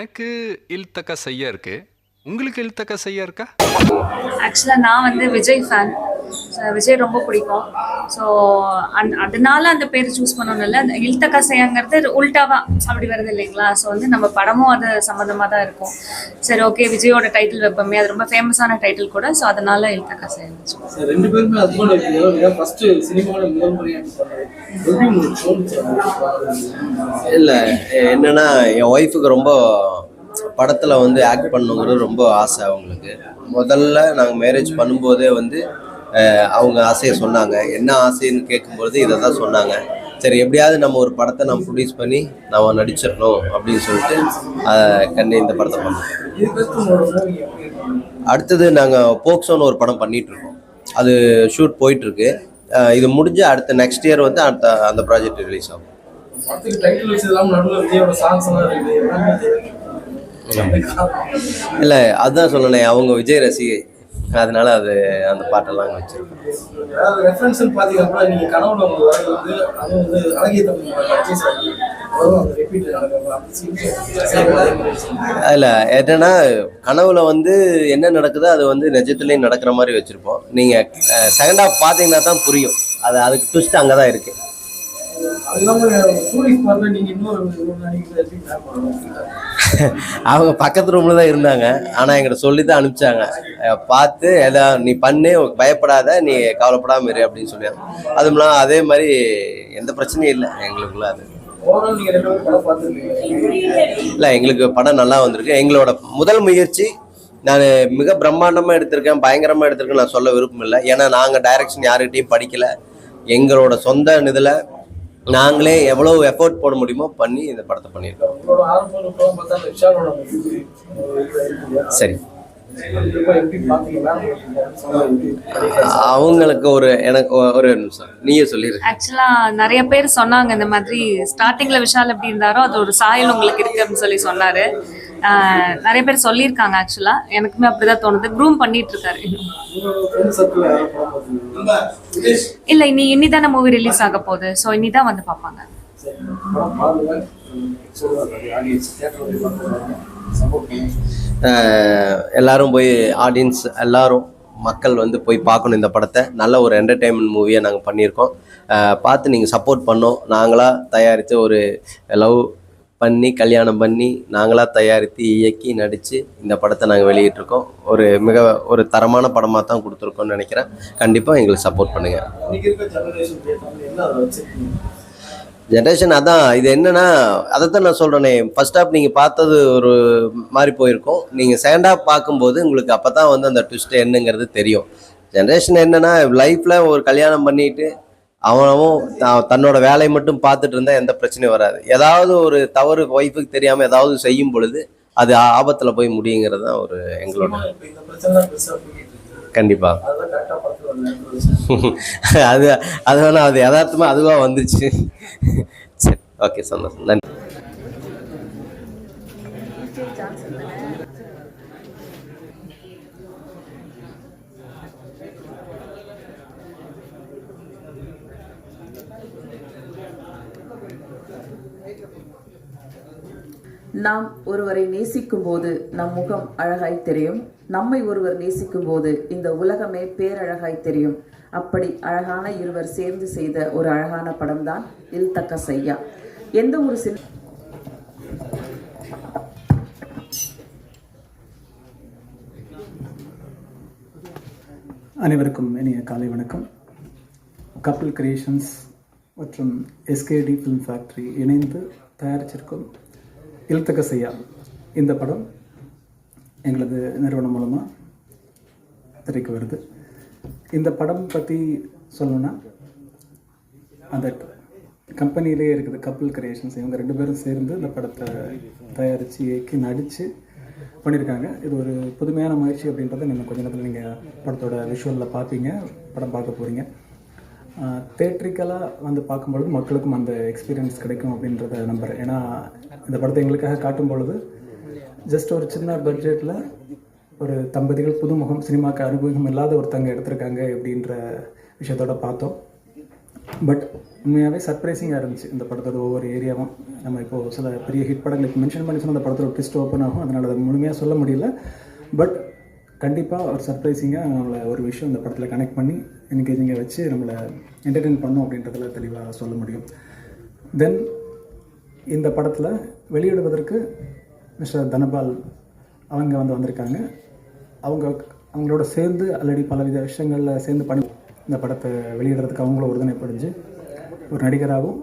எனக்கு இல்தக்க செய்ய இருக்குது உங்களுக்கு இல்தக்க செய்ய இருக்கா? ஆக்சுவலாக நான் வந்து விஜய் ஃபேன் விஜய் ரொம்ப பிடிக்கும். ஸோ அந் அதனால அந்த பேர் சூஸ் பண்ணணும் இல்லை. அந்த இல்தக்கா செய்யங்கிறது உல்டாவா அப்படி வருது இல்லைங்களா? ஸோ வந்து நம்ம படமும் அது சம்மந்தமாக தான் இருக்கும். சரி ஓகே விஜயோட டைட்டில் வைப்போமே. அது ரொம்ப ஃபேமஸான டைட்டில் கூட. ஸோ அதனால இல்தக்கா செய்ய ரெண்டு பேருமே இல்லை என்னன்னா என் ஒய்ஃபுக்கு ரொம்ப படத்தில் வந்து ஆக்ட் பண்ணுங்கிறது ரொம்ப ஆசை அவங்களுக்கு. முதல்ல நாங்கள் மேரேஜ் பண்ணும்போதே வந்து அவங்க ஆசையை சொன்னாங்க. என்ன ஆசைன்னு கேட்கும்பொழுது இதை தான் சொன்னாங்க. சரி எப்படியாவது நம்ம ஒரு படத்தை நம்ம ப்ரொடியூஸ் பண்ணி நம்ம நடிச்சிடணும் அப்படின்னு சொல்லிட்டு கண்ணி கண்ணே இந்த படத்தை பண்ணோம். அடுத்தது நாங்கள் போக்சோன்னு ஒரு படம் பண்ணிகிட்ருக்கோம் அது ஷூட் போயிட்டுருக்கு. இது முடிஞ்சு அடுத்த நெக்ஸ்ட் இயர் வந்து அடுத்த அந்த ப்ராஜெக்ட் ரிலீஸ் ஆகும். இல்லை அதுதான் சொன்னேனே அவங்க விஜய் ரசிகை. அதனால அது அந்த பாட்டெல்லாம் வச்சிருக்கோம் அதாவது ரெஃபரன்ஸ் பார்த்தீங்க அப்படின்னா நீங்க கனவுல உங்க வரது வந்து அது வந்து அழகிய தமிழ் பர்ச்சேஸ் ஆகி வரும் அந்த ரிப்பீட் நடக்கும். அப்படி சீன் அதில் என்னன்னா கனவுல வந்து என்ன நடக்குதோ அது வந்து நிஜத்துலேயும் நடக்கிற மாதிரி வச்சுருப்போம். நீங்கள் செகண்ட் ஹாஃப் பார்த்தீங்கன்னா தான் புரியும். அது அதுக்கு ட்விஸ்ட் அங்கே தான் இருக்குது அது இல்லாமல் டூரிஸ்ட் இன்னொரு அவங்க பக்கத்து ரூமில் தான் இருந்தாங்க. ஆனால் எங்கிட்ட சொல்லி தான் அனுப்பிச்சாங்க. பார்த்து எதா நீ பண்ணு பயப்படாத நீ கவலைப்படாம இரு அப்படின்னு சொல்லி. அதுவும் இல்லாமல் அதே மாதிரி எந்த பிரச்சனையும் இல்லை எங்களுக்குள்ள அது. இல்லை எங்களுக்கு படம் நல்லா வந்திருக்கு. எங்களோட முதல் முயற்சி நான் மிக பிரம்மாண்டமாக எடுத்திருக்கேன் பயங்கரமாக எடுத்திருக்கேன் நான் சொல்ல விருப்பம் இல்லை. ஏன்னா நாங்கள் டைரக்ஷன் யாருக்கிட்டையும் படிக்கல. எங்களோட சொந்த இதில் நாங்களே எவ்வளோ எஃபோர்ட் போட முடியுமோ பண்ணி இந்த படத்தை பண்ணியிருக்கோம். சரி. அவங்களுக்கு ஒரு எனக்கு ஒரு நிமிஷம். நீயே சொல்லிடு ஆக்சுவலாக நிறைய பேர் சொன்னாங்க இந்த மாதிரி ஸ்டார்டிங்கில் விஷால் எப்படி இருந்தாரோ அது ஒரு சாயல் உங்களுக்கு இருக்கு அப்படின்னு சொல்லி சொன்னார். நிறைய பேர் சொல்லியிருக்காங்க ஆக்சுவலாக எனக்குமே அப்படிதான் தோணுது. க்ரூம் பண்ணிட்டு இருக்காரு இல்ல இல்லை இனி இன்னிதானே மூவி ரிலீஸ் ஆக போகுது. ஸோ இனிதான் வந்து பார்ப்பாங்க. எல்லாரும் போய் ஆடியன்ஸ் எல்லாரும் மக்கள் வந்து போய் பார்க்கணும் இந்த படத்தை. நல்ல ஒரு என்டர்டெயின்மெண்ட் மூவியை நாங்கள் பண்ணியிருக்கோம். பார்த்து நீங்கள் சப்போர்ட் பண்ணோம். நாங்களாக தயாரித்து ஒரு லவ் பண்ணி கல்யாணம் பண்ணி நாங்களாக தயாரித்து இயக்கி நடித்து இந்த படத்தை நாங்கள் வெளியிட்டிருக்கோம். ஒரு மிக ஒரு தரமான படமாக தான் கொடுத்துருக்கோம்னு நினைக்கிறேன். கண்டிப்பாக எங்களுக்கு சப்போர்ட் பண்ணுங்கள் ஜென்ரேஷன் அதான் இது என்னன்னா அதை தான் நான் சொல்கிறேனே ஃபர்ஸ்ட் ஹாப் நீங்கள் பார்த்தது ஒரு மாதிரி போயிருக்கும். நீங்கள் செகண்ட் ஹாப் பார்க்கும்போது உங்களுக்கு அப்போ தான் வந்து அந்த ட்விஸ்ட் என்னங்கிறது தெரியும். ஜென்ரேஷன் என்னன்னா லைஃப்பில் ஒரு கல்யாணம் பண்ணிட்டு அவனவும் தன்னோட வேலையை மட்டும் பார்த்துட்டு இருந்தால் எந்த பிரச்சனையும் வராது. ஏதாவது ஒரு தவறு ஒய்ஃபுக்கு தெரியாமல் ஏதாவது செய்யும் பொழுது அது ஆபத்தில் போய் முடியுங்கிறது தான் ஒரு எங்களோட வச்சு அது அது வேணா அது யதார்த்தமாக அதுவாக வந்துச்சு. சரி ஓகே சந்தோஷம். நன்றி. நாம் ஒருவரை நேசிக்கும் போது நம் முகம் அழகாய் தெரியும். நம்மை ஒருவர் நேசிக்கும் போது இந்த உலகமே பேரழகாய் தெரியும். அப்படி அழகான இருவர் சேர்ந்து செய்த ஒரு அழகான படம்தான் இல் தக்க செய்யா எந்த ஒரு சின் அனைவருக்கும் இனிய காலை வணக்கம். கப்பிள் கிரியேஷன்ஸ் மற்றும் எஸ்கேடி ஃபிலிம் ஃபேக்ட்ரி இணைந்து தயாரிச்சிருக்கும் இழுத்தக்க செய்யா இந்த படம் எங்களது நிறுவனம் மூலமாக திரைக்கு வருது. இந்த படம் பற்றி சொல்லணும்னா அந்த கம்பெனியிலே இருக்குது கப்பல் கிரியேஷன்ஸ். இவங்க ரெண்டு பேரும் சேர்ந்து இந்த படத்தை தயாரித்து இயக்கி நடித்து பண்ணியிருக்காங்க. இது ஒரு புதுமையான முயற்சி அப்படின்றத நீங்கள் கொஞ்ச நேரத்தில் நீங்கள் படத்தோட விஷுவலில் பார்ப்பீங்க படம் பார்க்க போகிறீங்க தேட்ரிக்கலாக வந்து பார்க்கும்பொழுது மக்களுக்கும் அந்த எக்ஸ்பீரியன்ஸ் கிடைக்கும் அப்படின்றத நம்புகிறேன் ஏன்னா இந்த படத்தை எங்களுக்காக காட்டும் பொழுது ஜஸ்ட் ஒரு சின்ன பட்ஜெட்டில் ஒரு தம்பதிகள் புதுமுகம் சினிமாவுக்கு அனுபவம் இல்லாத ஒருத்தங்க எடுத்திருக்காங்க அப்படின்ற விஷயத்தோட பார்த்தோம். பட் உண்மையாகவே சர்ப்ரைசிங்காக இருந்துச்சு இந்த படத்தோட ஒவ்வொரு ஏரியாவும் நம்ம இப்போது சில பெரிய ஹிட் படங்களுக்கு மென்ஷன் பண்ணி சொன்ன அந்த படத்தோட ட்விஸ்ட் ஓப்பன் ஆகும். அதனால் அதை முழுமையாக சொல்ல முடியல. பட் கண்டிப்பாக ஒரு சர்ப்ரைசிங்காக நம்மளை ஒரு விஷயம் இந்த படத்தில் கனெக்ட் பண்ணி என்கேஜிங்கை வச்சு நம்மளை என்டர்டெயின் பண்ணோம் அப்படின்றதில் தெளிவாக சொல்ல முடியும். தென் இந்த படத்தில் வெளியிடுவதற்கு மிஸ்டர் தனபால் அவங்க வந்து வந்திருக்காங்க. அவங்க அவங்களோட சேர்ந்து ஆல்ரெடி பலவித விஷயங்களில் சேர்ந்து பண்ணி இந்த படத்தை வெளியிடுறதுக்கு அவங்களும் உறுதுணைப்படிஞ்சு ஒரு நடிகராகவும்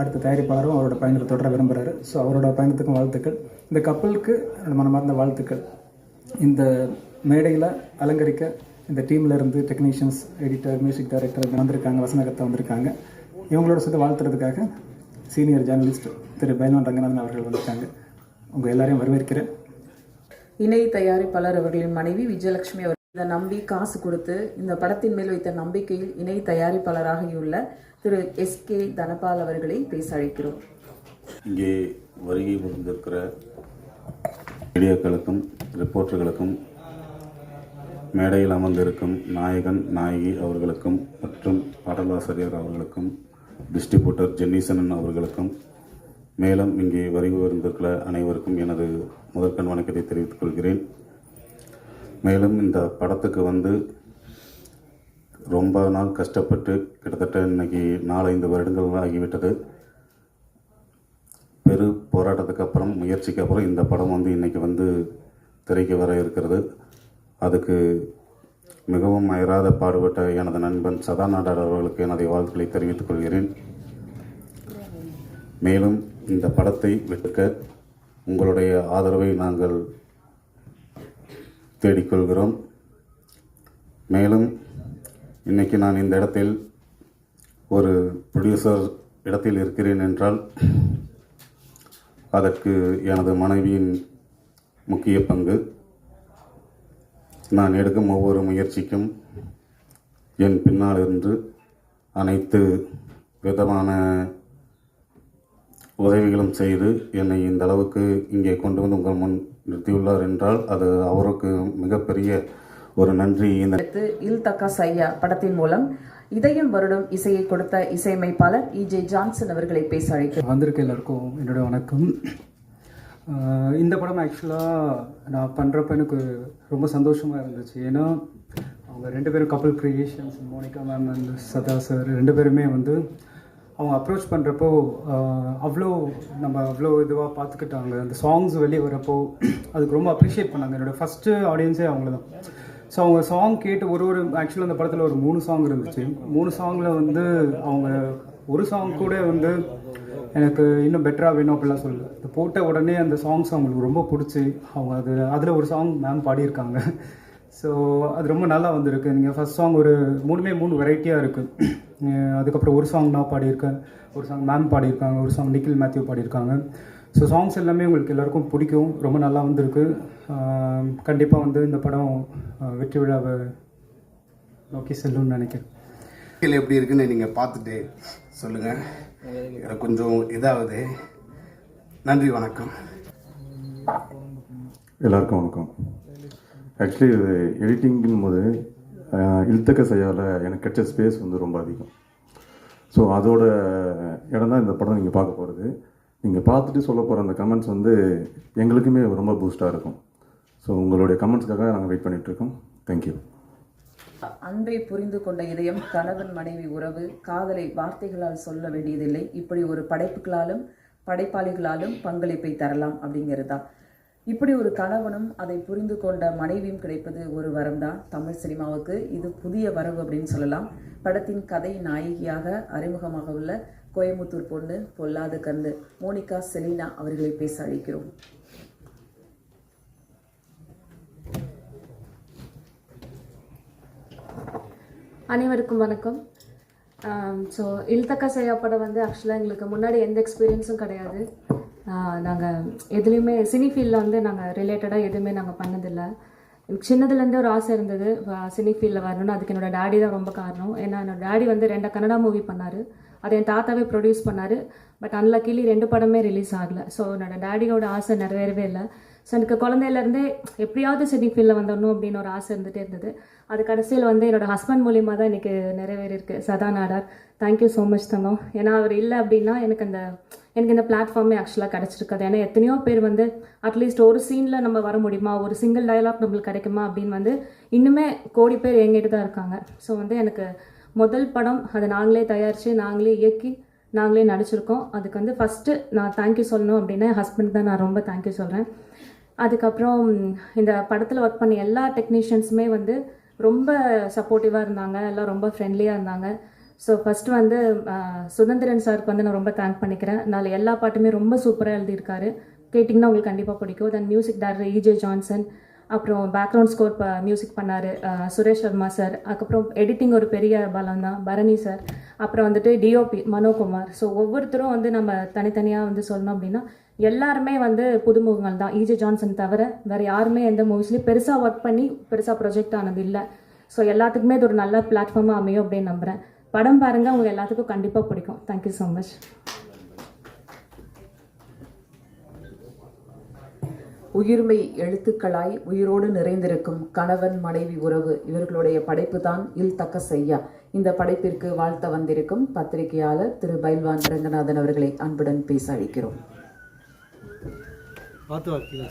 அடுத்த தயாரிப்பாளரும் அவரோட பயணத்தை தொடர விரும்புகிறாரு ஸோ அவரோட பயணத்துக்கும் வாழ்த்துக்கள். இந்த கப்பலுக்கு மனமார்ந்த வாழ்த்துக்கள். இந்த மேடையில் அலங்கரிக்க இந்த டீமில் இருந்து டெக்னீஷியன்ஸ் எடிட்டர் மியூசிக் டைரக்டர் வந்திருக்காங்க வசனகத்தை வந்திருக்காங்க. இவங்களோட சேர்த்து வாழ்த்துறதுக்காக சீனியர் ஜேர்னலிஸ்ட் திரு பைல்வான் ரங்கநாதன் அவர்கள் வந்திருக்காங்க. உங்கள் எல்லாரையும் வரவேற்கிறேன். இணை தயாரிப்பாளர் அவர்களின் மனைவி விஜயலட்சுமி அவர் இதை நம்பி காசு கொடுத்து இந்த படத்தின் மேல் வைத்த நம்பிக்கையில் இணை தயாரிப்பாளராகியுள்ள திரு எஸ் கே தனபால் அவர்களை பேச அழைக்கிறோம். இங்கே வருகை புரிந்திருக்கிற மீடியாக்களுக்கும் ரிப்போர்ட்டர்களுக்கும் மேடையில் அமர்ந்திருக்கும் நாயகன் நாயகி அவர்களுக்கும் மற்றும் பாடலாசிரியர் அவர்களுக்கும் டிஸ்ட்ரிபியூட்டர் ஜென்னீசனன் அவர்களுக்கும் மேலும் இங்கே வருகை புரிந்திருக்கிற அனைவருக்கும் எனது முதற்கண் வணக்கத்தை தெரிவித்துக் கொள்கிறேன். மேலும் இந்த படத்துக்கு வந்து ரொம்ப நாள் கஷ்டப்பட்டு கிட்டத்தட்ட இன்னைக்கு நாலஞ்சு வருடங்கள் ஆகிவிட்டது. பெரு போராட்டத்துக்கு அப்புறம் முயற்சிக்கு அப்புறம் இந்த படம் வந்து இன்னைக்கு வந்து திரைக்கு வர இருக்கிறது. அதுக்கு மிகவும் அயராத பாடுபட்ட எனது நண்பன் சதாநாடர் அவர்களுக்கு எனது வாழ்த்துக்களை தெரிவித்துக் கொள்கிறேன். மேலும் இந்த படத்தை விற்க உங்களுடைய ஆதரவை நாங்கள் தேடிக்கொள்கிறோம். மேலும் இன்னைக்கு நான் இந்த இடத்தில் ஒரு ப்ரொடியூசர் இடத்தில் இருக்கிறேன் என்றால் அதற்கு எனது மனைவியின் முக்கிய பங்கு நான் எடுக்கும் ஒவ்வொரு முயற்சிக்கும் என் பின்னால் இருந்து அனைத்து விதமான உதவிகளும் செய்து என்னை இந்த அளவுக்கு இங்கே கொண்டு வந்து உங்கள் முன் நிறுத்தியுள்ளார் என்றால் அது அவருக்கு மிகப்பெரிய ஒரு நன்றி. இந்த அடுத்து இல் தக்கா சையா படத்தின் மூலம் இதயம் வருடும் இசையை கொடுத்த இசையமைப்பாளர் இஜே ஜான்சன் அவர்களை பேச அழைக்கிறோம். வந்திருக்க எல்லாருக்கும் என்னோட வணக்கம். இந்த படம் ஆக்சுவலாக நான் பண்ணுறப்ப எனக்கு ரொம்ப சந்தோஷமாக இருந்துச்சு. ஏன்னா அவங்க ரெண்டு பேரும் Kappal Creations Monica ma'am and Sadha sir ரெண்டு பேருமே வந்து அவங்க அப்ரோச் பண்ணுறப்போ அவ்வளோ நம்ம அவ்வளோ இதுவாக பார்த்துக்கிட்டாங்க அந்த சாங்ஸ் வெளியே வரப்போ அதுக்கு ரொம்ப அப்ரிஷியேட் பண்ணாங்க. என்னோடய ஃபஸ்ட்டு ஆடியன்ஸே அவங்கள தான் ஸோ அவங்க சாங் கேட்டு ஒரு ஒரு ஆக்சுவலாக அந்த படத்தில் ஒரு மூணு சாங் இருந்துச்சு. மூணு சாங்கில் வந்து அவங்க ஒரு சாங் கூட வந்து எனக்கு இன்னும் பெட்டராக வேணும் அப்படிலாம் சொல்லல. இது போட்ட உடனே அந்த சாங்ஸ் அவங்களுக்கு ரொம்ப பிடிச்சி அவங்க அது அதில் ஒரு சாங் மேம் பாடியிருக்காங்க. ஸோ அது ரொம்ப நல்லா வந்திருக்கு. நீங்கள் ஃபஸ்ட் சாங் ஒரு மூணுமே மூணு வெரைட்டியாக இருக்குது அதுக்கப்புறம் ஒரு சாங் நான் பாடியிருக்கேன் ஒரு சாங் மேம் பாடியிருக்காங்க ஒரு சாங் நிக்கில் மேத்யூ பாடியிருக்காங்க. ஸோ சாங்ஸ் எல்லாமே உங்களுக்கு எல்லாருக்கும் பிடிக்கும். ரொம்ப நல்லா வந்திருக்கு. கண்டிப்பாக வந்து இந்த படம் வெற்றி விழாவை நோக்கி செல்லும்னு நினைக்கிறேன். கீழே எப்படி இருக்குன்னு நீங்கள் பார்த்துட்டு சொல்லுங்கள் எனக்கு கொஞ்சம் இதாவது நன்றி வணக்கம். எல்லாருக்கும் வணக்கம். ஆக்சுவலி இது எடிட்டிங்கும் போது இழுத்தக்க செய்யால எனக்கு கிடைச்ச ஸ்பேஸ் வந்து ரொம்ப அதிகம். ஸோ அதோட இடம் தான் இந்த படம் நீங்கள் பார்க்க போகிறது நீங்கள் பார்த்துட்டு சொல்ல போகிற அந்த கமெண்ட்ஸ் வந்து எங்களுக்குமே ரொம்ப பூஸ்ட்டாக இருக்கும். ஸோ உங்களுடைய கமெண்ட்ஸ்க்காக நாங்கள் வெயிட் பண்ணிகிட்ருக்கோம் தேங்க்யூ அன்பை புரிந்து கொண்ட இதயம் கணவன் மனைவி உறவு காதலை வார்த்தைகளால் சொல்ல வேண்டியதில்லை. இப்படி ஒரு படைப்புகளாலும் படைப்பாளிகளாலும் பங்களிப்பை தரலாம் அப்படிங்கிறதா இப்படி ஒரு கணவனும் அதை புரிந்து கொண்ட மனைவியும் கிடைப்பது ஒரு வரம்தான் தமிழ் சினிமாவுக்கு இது புதிய வரவு அப்படின்னு சொல்லலாம். படத்தின் கதை நாயகியாக அறிமுகமாக உள்ள கோயம்புத்தூர் பொண்ணு பொல்லாத கந்து மோனிகா செலினா அவர்களை பேச அழைக்கிறோம். அனைவருக்கும் வணக்கம். ஸோ இல்தக்கா செய்யா படம் வந்து ஆக்சுவலாக எங்களுக்கு முன்னாடி எந்த எக்ஸ்பீரியன்ஸும் கிடையாது. நாங்கள் எதுலேயுமே சினி ஃபீல்டில் வந்து நாங்கள் ரிலேட்டடாக எதுவுமே நாங்கள் பண்ணதில்லை. எனக்கு சின்னதுலேருந்தே ஒரு ஆசை இருந்தது சினி ஃபீல்டில் வரணும்னு. அதுக்கு என்னோட டேடி தான் ரொம்ப காரணம். ஏன்னா என்னோட டேடி வந்து ரெண்டு கன்னடா மூவி பண்ணார். அதை என் தாத்தாவே ப்ரொடியூஸ் பண்ணார். பட் அன்லக்கிலி ரெண்டு படமே ரிலீஸ் ஆகலை. ஸோ என்னோடய டேடியோட ஆசை நிறைவேறவே இல்லை. ஸோ எனக்கு குழந்தையிலேருந்தே எப்படியாவது சினி ஃபீல்டில் வந்துடணும் அப்படின்னு ஒரு ஆசை இருந்துகிட்டே இருந்தது. அது கடைசியில் வந்து என்னோடய ஹஸ்பண்ட் மூலியமாக தான் எனக்கு நிறைவேறியிருக்கு. Sadha Nadar. Thank you so much தங்கம். ஏன்னா அவர் இல்லை அப்படின்னா எனக்கு அந்த எனக்கு இந்த பிளாட்ஃபார்மே ஆக்சுவலாக கிடச்சிருக்காது. ஏன்னா எத்தனையோ பேர் வந்து அட்லீஸ்ட் ஒரு சீனில் நம்ம வர முடியுமா? ஒரு சிங்கிள் டயலாக் நம்மளுக்கு கிடைக்குமா? அப்படின்னு வந்து இன்னுமே கோடி பேர் எங்கிட்டு தான் இருக்காங்க. ஸோ வந்து எனக்கு முதல் படம் அதை நாங்களே தயாரித்து நாங்களே இயக்கி நாங்களே நடிச்சிருக்கோம். அதுக்கு வந்து ஃபஸ்ட்டு நான் தேங்க்யூ சொல்லணும் அப்படின்னா என் ஹஸ்பண்ட் தான் நான் ரொம்ப தேங்க்யூ சொல்கிறேன் அதுக்கப்புறம் இந்த படத்தில் ஒர்க் பண்ண எல்லா டெக்னீஷியன்ஸுமே வந்து ரொம்ப சப்போர்ட்டிவாக இருந்தாங்க. எல்லாம் ரொம்ப ஃப்ரெண்ட்லியாக இருந்தாங்க. ஸோ ஃபஸ்ட்டு வந்து சுதந்திரன் சாருக்கு வந்து நான் ரொம்ப தேங்க் பண்ணிக்கிறேன். அதனால் எல்லா பாட்டுமே ரொம்ப சூப்பராக எழுதியிருக்காரு. கேட்டிங்கன்னா உங்களுக்கு கண்டிப்பாக பிடிக்கும். தென் மியூசிக் டேரக்டர் இஜே ஜான்சன் அப்புறம் பேக்ரவுண்ட் ஸ்கோர் மியூசிக் பண்ணார் சுரேஷ் சர்மா சார். அதுக்கப்புறம் எடிட்டிங் ஒரு பெரிய பலம் தான் பரணி சார். அப்புறம் வந்துட்டு டிஓபி மனோகுமார். ஸோ ஒவ்வொருத்தரும் வந்து நம்ம தனித்தனியாக வந்து சொல்லணும் அப்படின்னா எல்லாருமே வந்து புதுமுகங்கள் தான். இஜே ஜான்சன் தவிர வேறு யாருமே எந்த மூவிஸ்லையும் பெருசாக ஒர்க் பண்ணி பெருசாக ப்ரொஜெக்ட் ஆனது இல்லை. ஸோ எல்லாத்துக்குமே இது ஒரு நல்ல பிளாட்ஃபார்மாக அமையும் அப்படின்னு நம்புகிறேன் படம் பாருங்கள் உங்கள் எல்லாத்துக்கும் கண்டிப்பாக பிடிக்கும். தேங்க்யூ ஸோ மச் உயிர்மை எழுத்துக்களாய் உயிரோடு நிறைந்திருக்கும் கணவன் மனைவி உறவு இவர்களுடைய படைப்பு தான் இல் தக்க செய்யா இந்த படைப்பிற்கு வாழ்த்த வந்திருக்கும் பத்திரிகையாளர் திரு பைல்வான் ரங்கநாதன் அவர்களை அன்புடன் பேச அழைக்கிறோம். பார்த்து வாக்கியில்